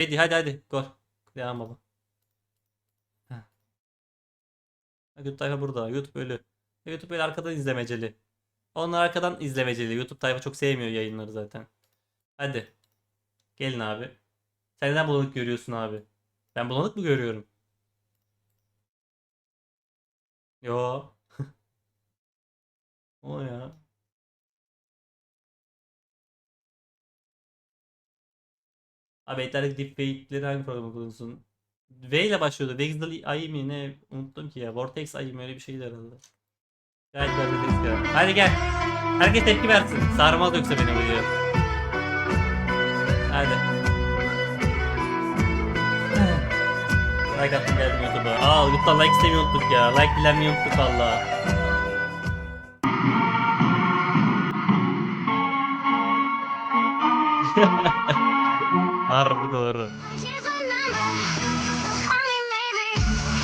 Hadi hadi hadi. Gol. Devam baba. Heh. YouTube tayfa burada. YouTube ölü. YouTube böyle arkadan izlemeceli. Onlar arkadan izlemeceli. YouTube tayfa çok sevmiyor yayınları zaten. Hadi. Gelin abi. Sen neden bulanık görüyorsun abi? Ben bulanık mı görüyorum? Yo. O ya. Abi etlerdeki deepfake'leri hangi programı kullanıyorsun? V ile başlıyordu. Vexel ayı mı ne? Unuttum ki ya. Vortex ayı mı öyle bir şeydi herhalde. Gayet güzel ya. Hadi gel. Herkes tepki versin. Sarmaz yoksa beni diyor. Hadi. like attım geldim YouTube'a. Aa YouTube'dan like istemeyi unuttuk ya. Like dilenmeyi unuttuk valla. Harbi doğru. Here's a number. Call me maybe.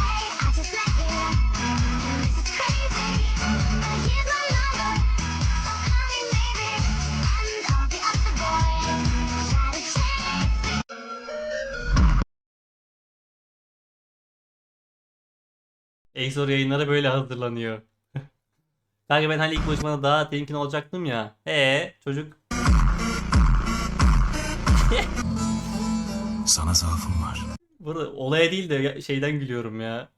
Hey, I just met you. This is crazy. Here's my number. Call me maybe. And I'll be up the boy. Try to change. Exor yayınları böyle hazırlanıyor. Kanka ben hani ilk buluşmada daha temkin olacaktım ya. Ee çocuk Sana zaafım var. burada olaya değil de şeyden gülüyorum ya.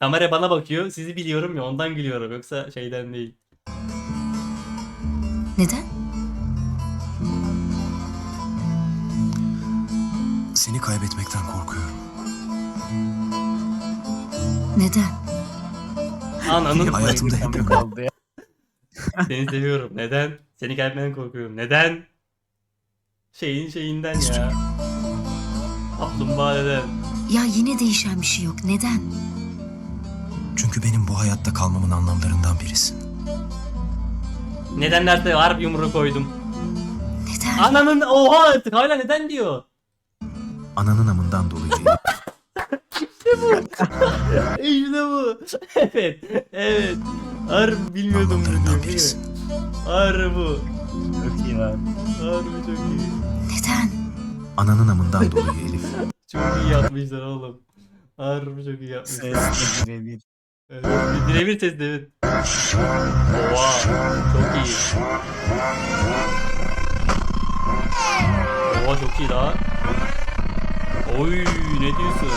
Kamera bana bakıyor. Sizi biliyorum ya ondan gülüyorum. Yoksa şeyden değil. Neden? Seni kaybetmekten korkuyorum. Neden? Ananın Hayatımda hep kaldı ya. Seni seviyorum. Neden? Seni kaybetmeden korkuyorum. Neden? Şeyin şeyinden ya. Kaplumbağa neden? Ya yine değişen bir şey yok. Neden? Çünkü benim bu hayatta kalmamın anlamlarından birisin. Neden derse harbi yumruğu koydum. Neden? Ananın oha artık hala neden diyor. Ananın amından dolayı İşte bu. evet. Evet. Harbi bilmiyordum bunu anlamlarından mi? birisin. Harbi bu. Çok iyi lan. Harbi çok iyi. Neden? Ananın amından dolayı Elif. Çok iyi yapmışlar oğlum. Harbi çok iyi yapmışlar. Ses birebir. Evet, bir birebir test evet. Oha. Çok iyi. Oha çok iyi lan. Oy ne diyorsun?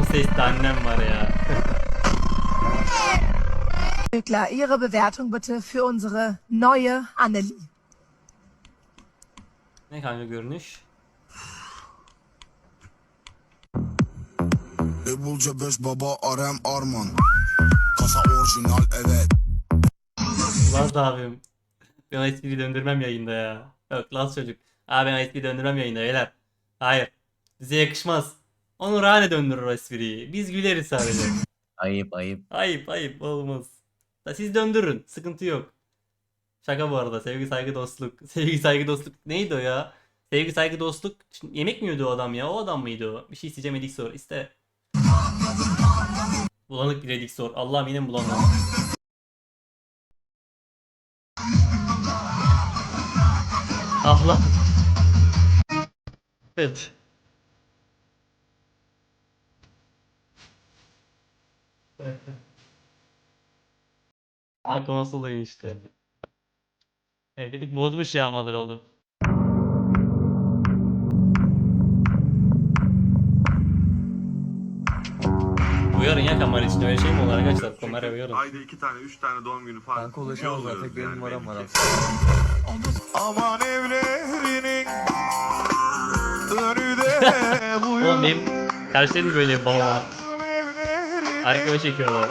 O seste annem var ya. Entwickler, Ihre Bewertung bitte für unsere neue Annelie. ne kanka görünüş? Ebulca 5 baba Arem Arman Kasa orijinal evet Laz abim. Ben espriyi döndürmem yayında ya. Yok Laz çocuk. Abi ben espriyi döndürmem yayında beyler. Hayır. Bize yakışmaz. Onu Rane döndürür o espriyi. Biz güleriz sadece. Ayıp ayıp. ayıp ayıp olmaz. Siz döndürün. Sıkıntı yok. Şaka bu arada. Sevgi saygı dostluk. Sevgi saygı dostluk. Neydi o ya? Sevgi saygı dostluk. Şimdi yemek mi yiyordu o adam ya? O adam mıydı o? Bir şey isteyeceğim edik sor. İste. Bulanık bir edik sor. Allah'ım yine bulanık? Allah. Evet. Aklıma oluyor işte. Evlilik bozmuş ya almaları oldu. Uyarın ya kamera için öyle şey mi olur arkadaşlar? Kamera uyarın. Ayda iki tane, üç tane doğum günü falan. Kanka ulaşamaz yolluyoruz zaten benim numaram var. Aman evlerinin önü de bu Oğlum benim karşılarım böyle baba. Arkama çekiyorlar.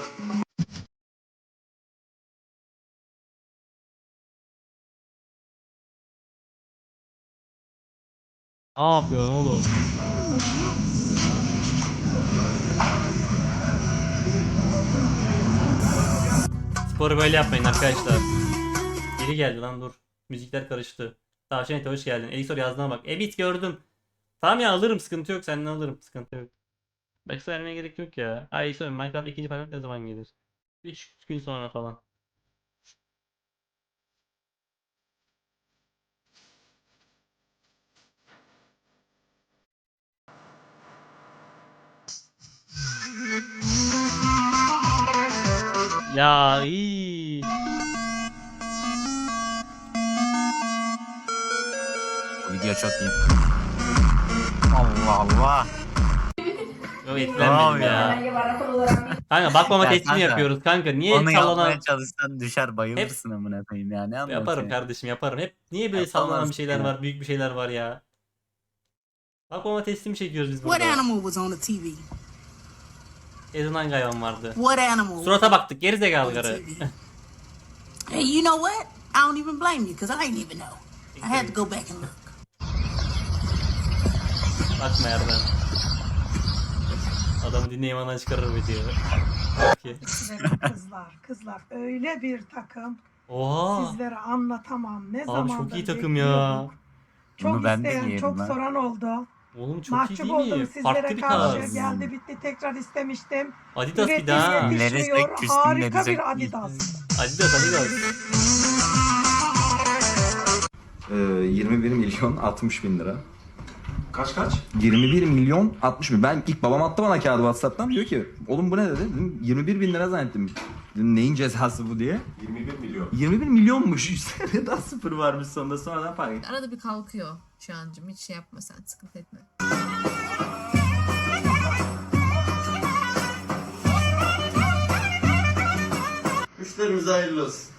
Ne yapıyorsun? Sporu böyle yapmayın arkadaşlar. Biri geldi lan dur. Müzikler karıştı. Tavşan ete hoş geldin. Elisor yazdığına bak. Ebit gördüm. Tamam ya alırım sıkıntı yok senden alırım sıkıntı yok. Başka vermeye gerek yok ya. Ay sonra Minecraft ikinci paket ne zaman gelir? 3 gün sonra falan. Ya iyi. Bu video çok iyi. Allah Allah. Yok etkilenmedim ya. Kanka bakmama Ya testini kanka, yapıyoruz kanka. Niye Onu yapmaya sallanan... çalışsan düşer bayılırsın amına koyayım ya. Ne anlatıyorsun? Yaparım kardeşim yaparım. Hep niye böyle Yapamazsın sallanan bir şeyler ya. var, büyük bir şeyler var ya. Bakmama testimi çekiyoruz biz What burada. animal was on the TV? Ezin hangi hayvan vardı? What animal? Surata baktık geri zekalı karı. Hey, you know what? I don't even blame you because I didn't even know. I had to go back and look. Bakma yerden. Adamı dinleyeyim ana çıkarır video. Okey. kızlar, kızlar öyle bir takım. Oha. Sizlere anlatamam. Ne Abi zamandır çok iyi takım ya. bekliyorduk. Çok Bunu ben de isteyen, yiyelim çok ha. soran oldu. Oğlum çok iyi Mahcup değil oldum mi? sizlere Farklı bir karşı. tarz. Geldi bitti tekrar istemiştim. Adidas bir Üretim daha. Neresi küstüm, Harika bir Adidas. Adidas Adidas. Ee, 21 milyon 60 bin lira. Kaç kaç? 21 milyon 60 bin. Ben ilk babam attı bana kağıdı Whatsapp'tan diyor ki oğlum bu ne dedi? Dedim 21 bin lira zannettim. Dedim neyin cezası bu diye. 21 milyon. 21 milyonmuş. Üstüne daha sıfır varmış sonunda sonradan fark ettim. Arada bir kalkıyor şu ancım. Hiç şey yapma sen. Sıkıntı etme. Müşterimize hayırlı olsun.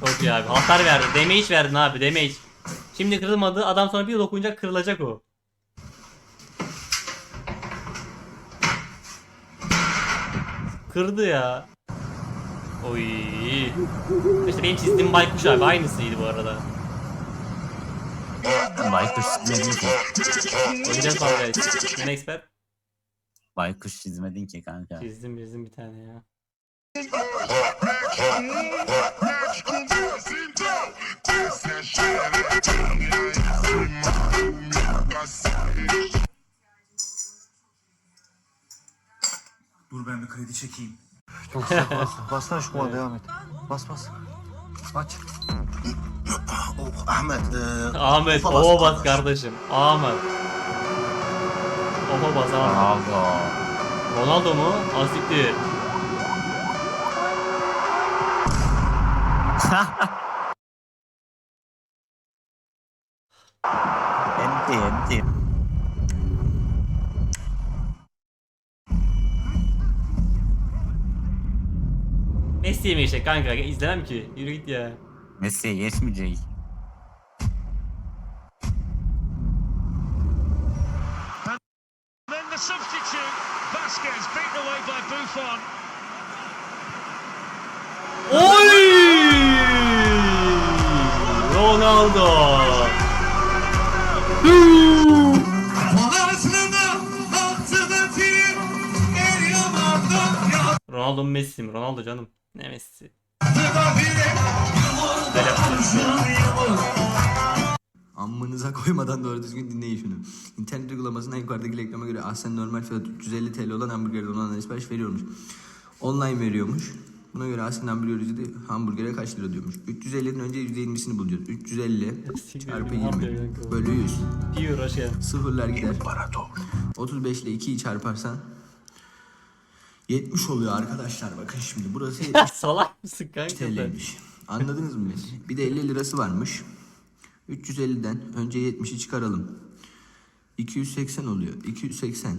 Çok iyi abi. Hasar verdi. Damage verdin abi damage. Şimdi kırılmadı. Adam sonra bir dokunacak kırılacak o. Kırdı ya. Oy. İşte benim çizdiğim baykuş abi. Aynısıydı bu arada. Baykuş çizmedin ki. Oynayacağız kavgayı. Ben expert. Baykuş çizmedin ki kanka. Çizdim çizdim bir tane ya. Dur ben bir kredi çekeyim. Bassana şu kola devam et. Bas bas. Aç. Oh, Ahmet, e, Ahmet Ofa bas oha bas kardeş. kardeşim. Ahmet. Oha bas Ahmet. Ronaldo. Ronaldo mu? Asiktir. Messi mi işte kanka izlemem ki. Yürü git ya. Messi'ye geçmeyecek. Then the substitute, Vasquez beaten away by Buffon. Oy! Ronaldo. Ronaldo mu Messi mi? Ronaldo canım. Ne Messi? Güzel. Ammanıza koymadan doğru düzgün dinleyin şunu. İnternet uygulamasına yukarıdaki reklama göre ahsen normal fiyat 350 TL olan hamburgerden olanlara sipariş veriyormuş. Online veriyormuş. Buna göre ahsen hamburger ücreti hamburgere kaç lira diyormuş. 350'nin önce %20'sini bulacağız. 350 çarpı 20 bölü 100. Diyor hoş geldin. Sıfırlar gider. 35 ile 2'yi çarparsan 70 oluyor arkadaşlar bakın şimdi burası 70 Salak mısın kanka? TL'ymiş. Anladınız mı beni? Bir de 50 lirası varmış. 350'den önce 70'i çıkaralım. 280 oluyor. 280.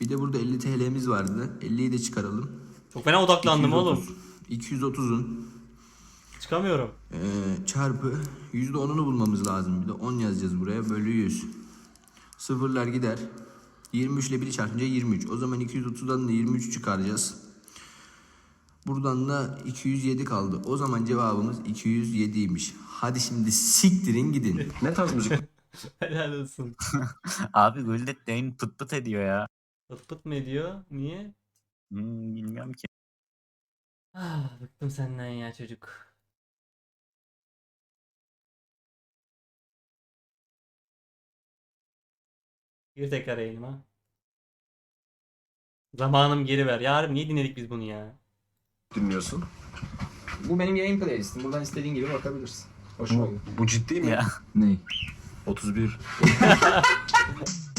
Bir de burada 50 TL'miz vardı. 50'yi de çıkaralım. Çok fena odaklandım 230. oğlum. 230'un Çıkamıyorum. eee, çarpı %10'unu bulmamız lazım. Bir de 10 yazacağız buraya. Bölü 100. Sıfırlar gider. 23 ile 1'i çarpınca 23. O zaman 230'dan da 23 çıkaracağız. Buradan da 207 kaldı. O zaman cevabımız 207'ymiş. Hadi şimdi siktirin gidin. Ne tarz müzik Helal olsun. Abi Guldet yayın pıt pıt ediyor ya. Pıt pıt mı ediyor? Niye? Hmm, bilmiyorum ki. Ah, bıktım senden ya çocuk. Gir tekrar yayınıma. Zamanım geri ver. Yarın niye dinledik biz bunu ya? dinliyorsun? Bu benim yayın playlistim. Buradan istediğin gibi bakabilirsin. Hoşuma gidiyor. Bu ciddi mi? Ya. Ney? 31.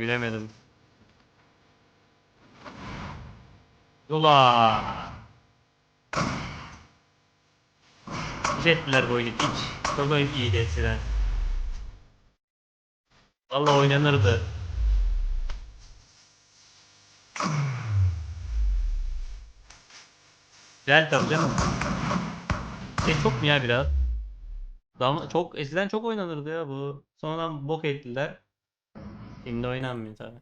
Bilemedim. Yola. Hiç ettiler bu oyunu hiç. Çok iyiydi eskiden. Vallahi oynanırdı. Güzel tabii canım. Şey çok mu ya biraz? Daha çok eskiden çok oynanırdı ya bu. Sonradan bok ettiler. Şimdi oynanmıyor tabi.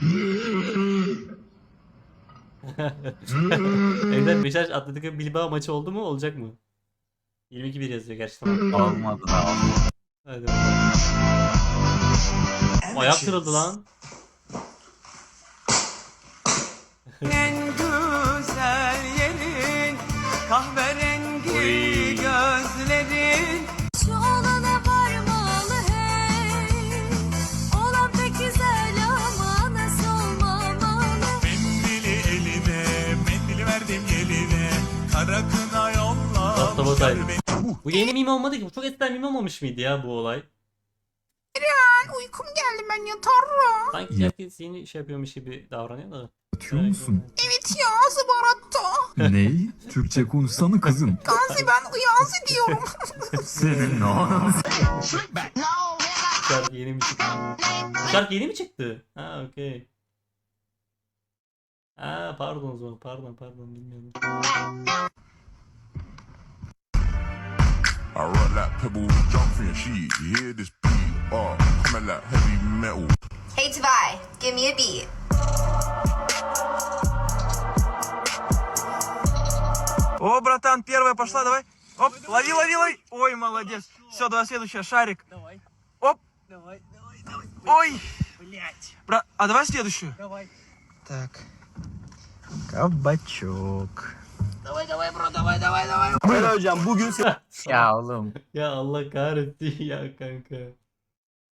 Evden Beşiktaş Atletico Bilbao maçı oldu mu? Olacak mı? 22-1 yazıyor tamam. Olmadı da Hadi bakalım. Ayak kırıldı lan. En güzel yerin kahverengi gözlerin batay. Bu yeni meme olmadı ki. Bu çok eskiden meme olmamış mıydı ya bu olay? Ben uykum geldi ben yatarım. Sanki herkes yeni şey yapıyormuş gibi davranıyor da. Atıyor musun? Evet ya zıbaratta. Ney? Türkçe konuşsana kızım. Gazi ben uyansı diyorum. Senin ne? Bu şarkı yeni mi çıktı? Şarkı yeni mi çıktı? Ha okey. Ha pardon o zaman pardon pardon bilmiyordum. I run like pebble jump from your sheet You hear this beat uh, Coming like heavy metal Hey Tavai, give me a beat О, братан, первая пошла, давай. Оп, лови, лови, лови. Ой, молодец. Все, давай следующая, шарик. Давай. Оп. Давай, давай, давай. Ой. Блять. Брат, а давай следующую. Давай. Так. Кабачок. Давай, давай, бро, давай, давай, давай. Böyle hocam bugün Ya oğlum. Ya Allah kahretsin ya kanka.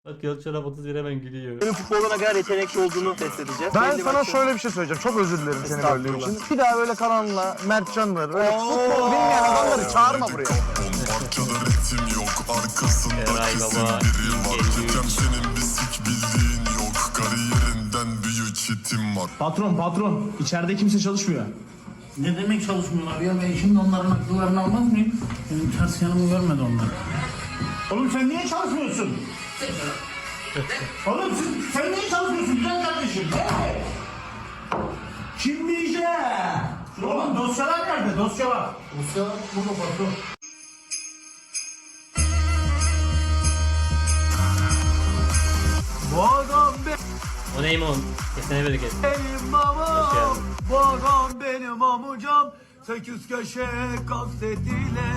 Bak yol çorap 31 hemen gülüyor. senin futbolda ne kadar yetenekli olduğunu test edeceğiz. Ben Belli sana başlı- şöyle bir şey söyleyeceğim. Çok özür dilerim seni böldüğüm için. Estağfurullah. Bir daha böyle Karan'la, Mertcan'ları, öyle futbol bilmeyen adamları çağırma buraya. On parçada ritim yok Arkasında Eray kesin baba, biri var geliyor. Hocam senin bir sik bildiğin yok Kariyerinden büyük hitim var Patron, patron. İçeride kimse çalışmıyor. Ne demek çalışmıyorlar ya ben şimdi onların akıllarını almaz mıyım? Benim ters yanımı görmedi onlar. Oğlum sen niye çalışmıyorsun? Oğlum sen, sen niye çalışmıyorsun güzel kardeşim? Hey! Kim diyecek? Oğlum dosyalar nerede? Dosyalar. Dosyalar burada patron. O neyim? Kesene benim Hoş mamam. geldin. Bu adam benim amucam. Sekiz köşe kasetile.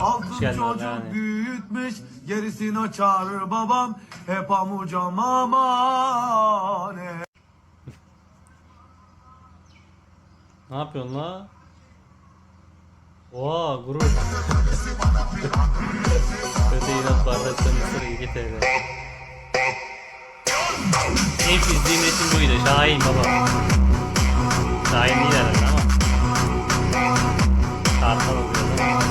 Altın geldin çocuk yani. büyütmüş. Gerisini açar babam. Hep amucam aman. Ne yapıyorsun la? Oha gurur. Öte inat bardaktan mısır iyi TL. En çizdiğim resim buydu. Şahin baba. Şahin değil herhalde ama. Kartal oluyor. Kartal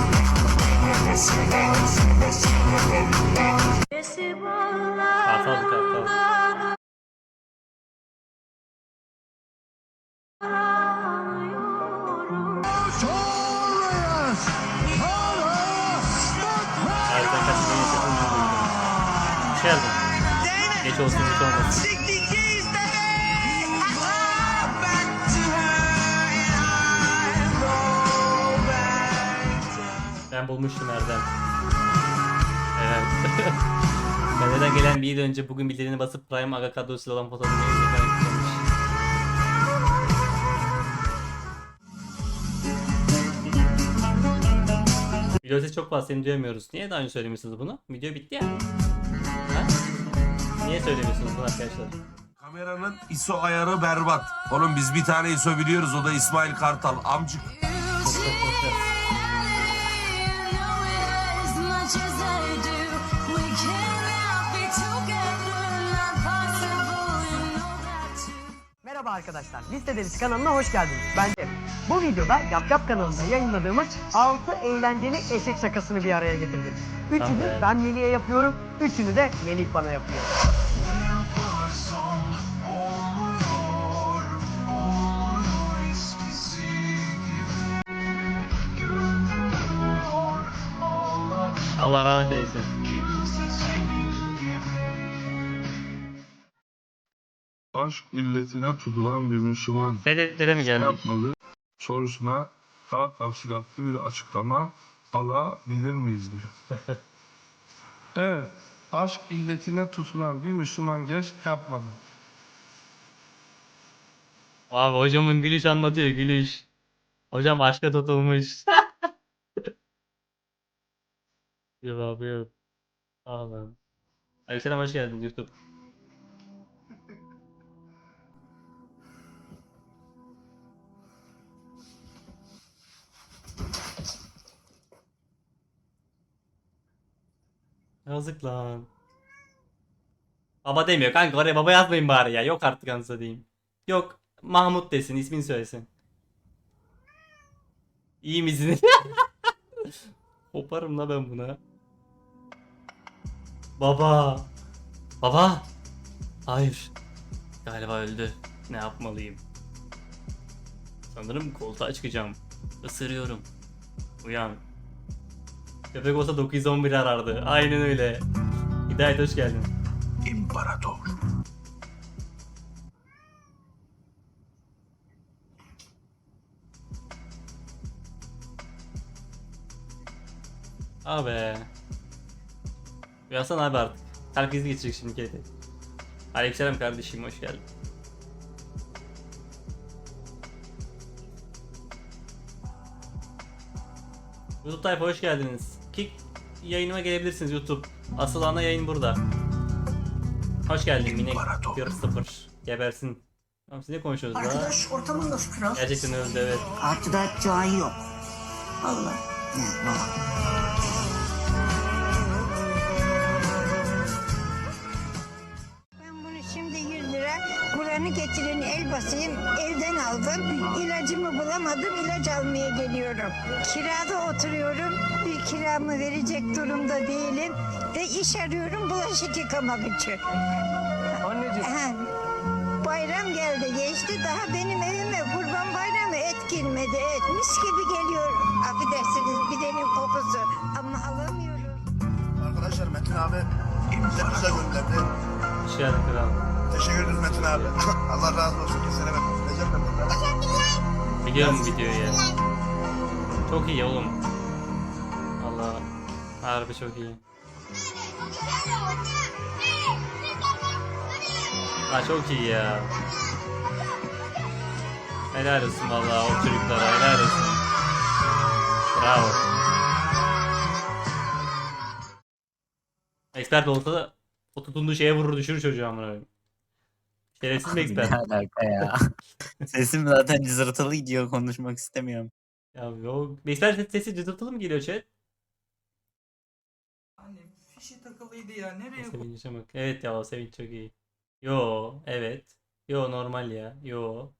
Ben bulmuştum Erdem. Evet. Kaleden gelen bir yıl önce bugün bildirimini basıp Prime Aga kadrosuyla olan fotoğrafını yapmış. Video çok fazla seni duyamıyoruz. Niye daha önce söylemiyorsunuz bunu? Video bitti ya. Niye söylemiyorsunuz bunu arkadaşlar? Kameranın ISO ayarı berbat. Oğlum biz bir tane ISO biliyoruz o da İsmail Kartal. Amcık. Merhaba arkadaşlar, Listedeniz kanalına hoş geldiniz. Ben Cem. Bu videoda Yap Yap kanalında yayınladığımız 6 eğlenceli eşek şakasını bir araya getirdim. Üçünü ben Melih'e yapıyorum, üçünü de Melih bana yapıyor. Allah rahmet eylesin. Aşk illetine tutulan bir Müslüman Dedetlere mi geldik? yapmalı sorusuna daha tafsilatlı bir açıklama alabilir miyiz diyor. evet, aşk illetine tutulan bir Müslüman genç yapmalı. Abi hocamın gülüş anlatıyor gülüş. Hocam aşka tutulmuş. yok. Sağ olun. Aleykümselam hoş geldin YouTube. Yazık lan. Baba demiyor kanka oraya baba yazmayın bari ya. Yok artık anasını diyeyim. Yok Mahmut desin ismini söylesin. İyi misin? Koparım la ben buna. Baba. Baba. Hayır. Galiba öldü. Ne yapmalıyım? Sanırım koltuğa çıkacağım. Isırıyorum. Uyan. Köpek olsa 911 arardı. Aynen öyle. Hidayet hoş geldin. İmparator. Abi. Uyansana abi artık. Krizi geçecek şimdi kedi. Aleykümselam kardeşim hoş geldin. YouTube tayfa hoş geldiniz. Kick yayınıma gelebilirsiniz YouTube. Asıl ana yayın burada. Hoş geldin minik. 1-0. Gebersin. Tamam siz ne konuşuyorsunuz daha? Arkadaş ortamın nasıl kral? Gerçekten öldü evet. Artıda cahil yok. Allah. Ben basayım evden aldım. İlacımı bulamadım ilaç almaya geliyorum. Kirada oturuyorum bir kiramı verecek durumda değilim. Ve iş arıyorum bulaşık yıkamak için. Anneciğim. Bayram geldi geçti daha benim evime kurban bayramı et girmedi et. Mis gibi geliyor affedersiniz bidenin kokusu ama alamıyorum. Arkadaşlar Metin abi imzamıza gönderdi. Geldin kral. Teşekkür ederiz Metin abi. Allah razı olsun. Kesene ben. Recep ben. Biliyorum videoyu ya. Çok iyi oğlum. Allah. Harbi çok iyi. Ha çok iyi ya. Helal olsun valla o çocuklara helal olsun. Bravo. Expert olsa da o tutunduğu şeye vurur düşürür çocuğu amına koyayım. Şerefsiz bir expert. Ne alaka ya? Sesim zaten cızırtılı gidiyor konuşmak istemiyorum. Ya yok. Expert sesi cızırtılı mı geliyor chat? Anne fişi takılıydı ya nereye Sevinç'e bak. Evet ya o Sevinç çok iyi. Yo evet. Yo normal ya. Yo.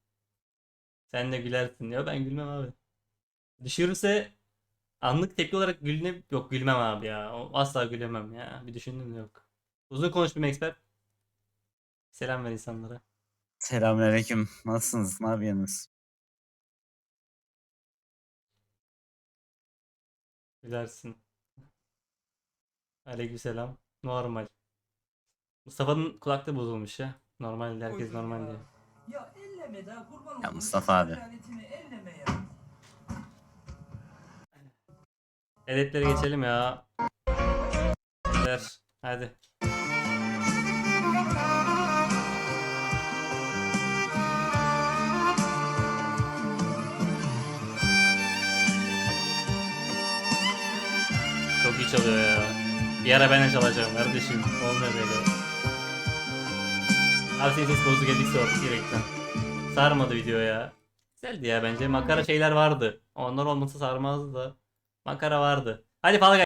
Sen de gülersin. Ya ben gülmem abi. Düşürürse anlık tepki olarak gülme yok gülmem abi ya. O- Asla gülemem ya. Bir düşündüm de yok. Uzun konuştum expert. Selam ver insanlara. Selamünaleyküm. Nasılsınız? Ne yapıyorsunuz? Gülersin. Aleykümselam. Normal. Mustafa'nın kulaklığı bozulmuş ya. Normal herkes normal diyor. Ya elleme daha kurban Ya Mustafa abi. elleme ya. Edetlere geçelim ya. Ver. Hadi. İyi çalıyor ya. Bir ara ben de çalacağım kardeşim. Olmuyor böyle. Abi senin ses bozuk edik sor direkten. Sarmadı video ya. Güzeldi ya bence. Makara şeyler vardı. Onlar olmasa sarmazdı da. Makara vardı. Hadi Fall.